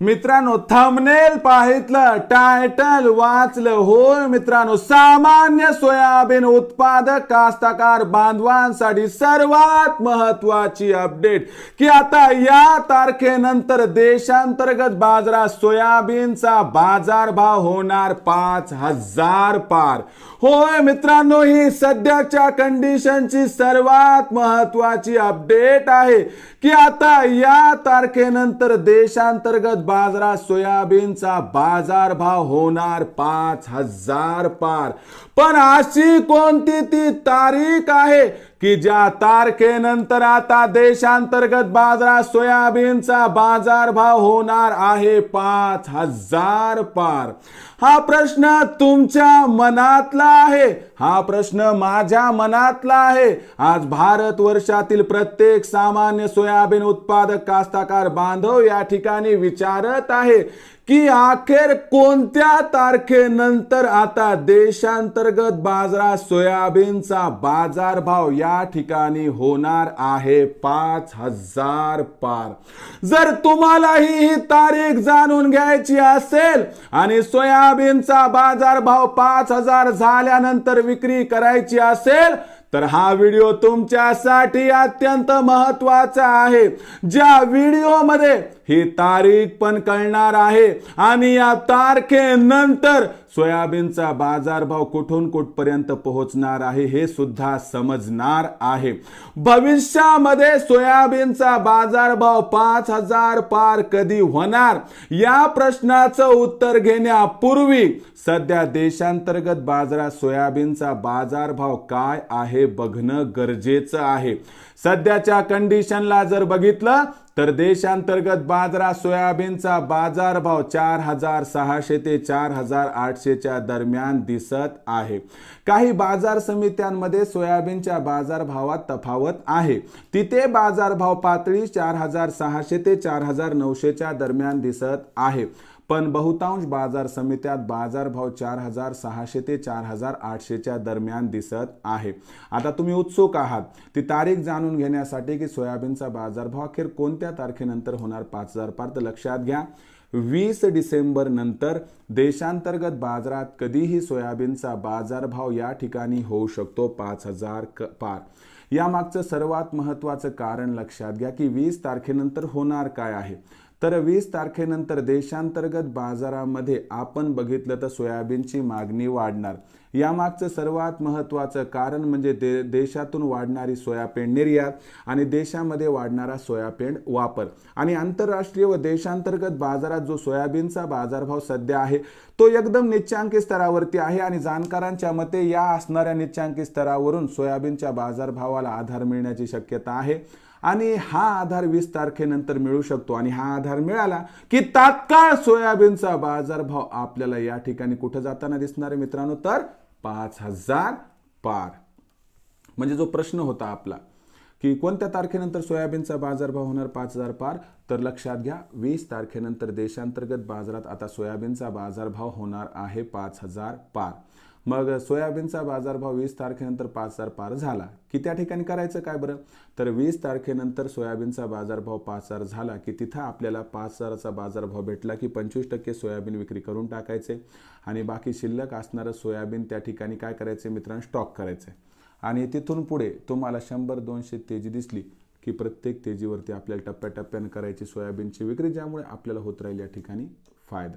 मित्रांनो thumbnail पाहितलं title वाचलं होय मित्रांनो. सामान्य सोयाबीन उत्पादक कास्तकार बांधवांसाठी सर्वात महत्वाची अपडेट की आता या तारखेनंतर देशांतर्गत बाजारात सोयाबीनचा बाजारभाव होणार पाच हजार पार. होय मित्रांनो ही सध्याच्या कंडिशनची सर्वात महत्वाची अपडेट आहे. की आता या तारखेनंतर देशांतर्गत बाजारात सोयाबीनचा बाजारभाव होणार पाच हजार पार. पण अशी कोणती ती तारीख आहे की ज्या तारखेनंतर आता देशांतर्गत बाजारात सोयाबीनचा बाजारभाव होणार आहे पाच हजार पार. हा प्रश्न तुमच्या मनातला आहे. हा प्रश्न माझ्या मनातला आहे. आज भारत वर्षातील प्रत्येक सामान्य सोयाबीन उत्पादक कास्ताकार बांधव या ठिकाणी विचारत आहे की अखेर कोणत्या तारखेनंतर आता देशांतर्गत बाजारात सोयाबीनचा बाजारभाव या ठिकाणी होणार आहे? पाच हजार पार. जर तुम्हालाही ही तारीख जाणून घ्यायची असेल आणि सोयाबीनचा बाजारभाव पाच हजार झाल्यानंतर विक्री करायची असेल तर हा व्हिडिओ तुमच्यासाठी अत्यंत महत्त्वाचा आहे. ज्या व्हिडिओमध्ये ही तारीख पण कळणार आहे आणि या तारखेनंतर सोयाबीनचा बाजारभाव कुठून कुठपर्यंत पोहोचणार आहे हे सुद्धा समजणार आहे. भविष्यामध्ये सोयाबीनचा बाजारभाव पाच हजार पार कधी होणार? या प्रश्नाचं उत्तर घेण्यापूर्वी सध्या देशांतर्गत बाजारात सोयाबीनचा बाजारभाव काय आहे बघणं गरजेचं आहे. सध्याच्या कंडिशनला जर बघितलं तर देशांतर्गत बाजरा सोयाबीनचा बाजारभाव चार हजार सहाशे ते चार हजार आठशेच्या दरम्यान दिसत आहे. काही बाजार समित्यांमध्ये सोयाबीनच्या बाजारभावात तफावत आहे. तिथे बाजारभाव पातळी चार हजार सहाशे ते चार हजार नऊशेच्या दरम्यान दिसत आहे. पण बहुतांश बाजार समित्यात बाजारभाव चार हजार सहाशे ते चार हजार आठशेच्या दरम्यान दिसत आहे. आता तुम्ही उत्सुक आहात. ती तारीख जाणून घेण्यासाठी की सोयाबीनचा बाजारभाव अखेर कोणत्या तारखेनंतर होणार पाच हजार पार तर लक्षात घ्या. वीस डिसेंबर नंतर देशांतर्गत बाजारात कधीही सोयाबीनचा बाजारभाव या ठिकाणी होऊ शकतो पाच हजार क पार. यामागचं सर्वात महत्त्वाचं कारण लक्षात घ्या की वीस तारखेनंतर होणार काय आहे? तर वीस तारखेनंतर देशांतर्गत बाजारामध्ये आपण बघितलं तर सोयाबीनची मागणी वाढणार. यामागचं सर्वात महत्त्वाचं कारण म्हणजे दे देशातून वाढणारी सोयाबीन निर्यात आणि देशामध्ये वाढणारा सोयाबीन वापर. आणि आंतरराष्ट्रीय व देशांतर्गत बाजारात जो सोयाबीनचा बाजारभाव सध्या आहे तो एकदम निच्चांकी स्तरावरती आहे आणि जाणकारांच्या मते या असणाऱ्या निच्चांकी स्तरावरून सोयाबीनच्या बाजारभावाला आधार मिळण्याची शक्यता आहे. आणि हा आधार वीस तारखेनंतर मिळू शकतो आणि हा आधार मिळाला की तात्काळ सोयाबीनचा बाजारभाव आपल्याला या ठिकाणी कुठं जाताना दिसणार आहे मित्रांनो? तर पाच हजार पार. म्हणजे जो प्रश्न होता आपला की कोणत्या तारखेनंतर सोयाबीनचा बाजारभाव होणार पाच हजार पार? तर लक्षात घ्या वीस तारखेनंतर देशांतर्गत बाजारात आता सोयाबीनचा बाजारभाव होणार आहे पाच हजार पार. मग सोयाबीनचा बाजारभाव वीस तारखेनंतर पाच हजार पार झाला. की त्या ठिकाणी करायचं काय बरं? तर वीस तारखेनंतर सोयाबीनचा बाजारभाव पाच हजार झाला की तिथं आपल्याला पाच हजाराचा बाजारभाव भेटला की पंचवीस टक्के सोयाबीन विक्री करून टाकायचे. आणि बाकी शिल्लक असणारं सोयाबीन त्या ठिकाणी काय करायचे मित्रांनो? स्टॉक करायचे. आणि तिथून पुढे तुम्हाला शंभर दोनशे तेजी दिसली की प्रत्येक तेजीवरती आपल्याला टप्प्याटप्प्यानं करायची सोयाबीनची विक्री ज्यामुळे आपल्याला होत राहील या ठिकाणी फायदा.